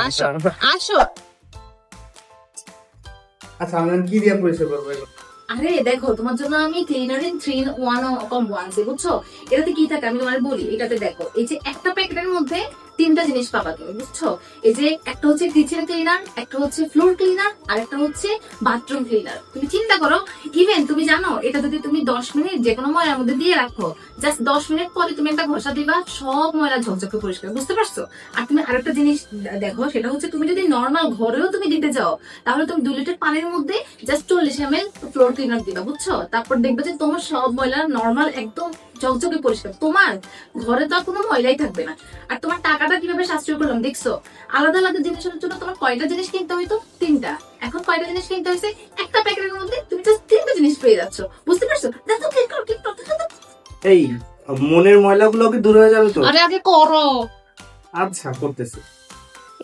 আসো আসো। আচ্ছা আমরা কি দিয়ে করব আরে দেখো তোমার জন্য আমি cleaner in three one com one বুঝছ? এটাতে কি থাকে আমি তোমার বলি এটাতে দেখো এই যে একটা প্যাকেটের মধ্যে তিনটা জিনিস পাবা তুমি, বুঝছ? এই যে একটা হচ্ছে কিচেন ক্লিনার একটা হচ্ছে ফ্লোর ক্লিনার আর একটা হচ্ছে বাথরুম ক্লিনার তুমি চিন্তা করো ইভেন তুমি জানো, এটা যদি তুমি দশ মিনিট যে কোনো ময়লার মধ্যে দিয়ে রাখো জাস্ট দশ মিনিট পরে তুমি একটা ঘষা দিবা, সব ময়লা ঝকঝকে পরিষ্কার, বুঝতে পারছ? আর তুমি আরেকটা জিনিস দেখো, সেটা হচ্ছে তুমি যদি নর্মাল ঘরেও তুমি দিতে যাও, তাহলে তুমি দু লিটার পানির মধ্যে জাস্ট চল্লিশ এম এল ফ্লোর ক্লিনার দিবা, বুঝছ? তারপর দেখবে যে তোমার সব ময়লা নর্মাল একদম ঝকঝকে পরিষ্কার। তোমার ঘরে তো আর কোনো ময়লাই থাকবে না। আর তোমার টাকাটা কীভাবে সাশ্রয় করলাম দেখছ? আলাদা আলাদা জিনিসের জন্য তোমার কয়টা জিনিস কিনতে হইতো? তিনটা। এখন কয়টা জিনিস কিনতে হয়েছে? একটা প্যাকেটের মধ্যে তুমি জাস্ট তিনটা জিনিস পেয়ে যাচ্ছ। বুঝতে পারছ? দেখো ক্লিক করো ক্লিক করো। এই মনের ময়লাগুলো কি দূর হয়ে যাবে তো? আরে আগে করো। আচ্ছা করতেছি।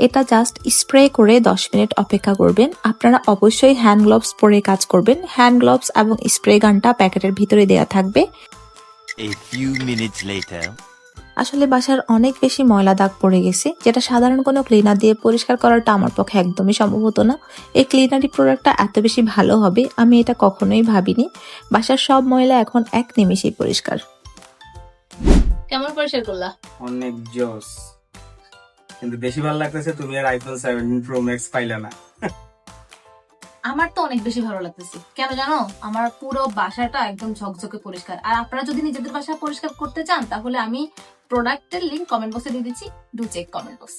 এটা জাস্ট স্প্রে করে 10 মিনিট অপেক্ষা করবেন। আপনারা অবশ্যই হ্যান্ড গ্লোভস পরে কাজ করবেন। হ্যান্ড গ্লোভস এবং স্প্রে গানটা প্যাকেটের ভিতরে দেয়া থাকবে। A few minutes later. আসলে বাসার অনেক বেশি ময়লা দাগ পড়ে গেছে যেটা সাধারণ কোনো ক্লিনার দিয়ে পরিষ্কার করাটা আমার পক্ষে একদমই সম্ভব হতো না। এই ক্লিনারি প্রোডাক্টটা এত বেশি ভালো হবে আমি এটা কখনোই ভাবিনি। বাসার সব ময়লা এখন এক নিমেষেই পরিষ্কার। কেমন পরিষ্কার করলা? অনেক জোস কিন্তু বেশি ভালো লাগতেছে তুমি আর আইফোন সেভেন্টিন প্রো ম্যাক্স পাইলে না। আমার তো অনেক বেশি ভালো লাগতেছে। কেন জানো? আমার পুরো বাসাটা একদম ঝকঝকে পরিষ্কার। আর আপনারা যদি নিজেদের বাসা পরিষ্কার করতে চান, তাহলে আমি প্রোডাক্টের লিঙ্ক কমেন্ট বক্সে দিয়ে দিচ্ছি। Do check comment box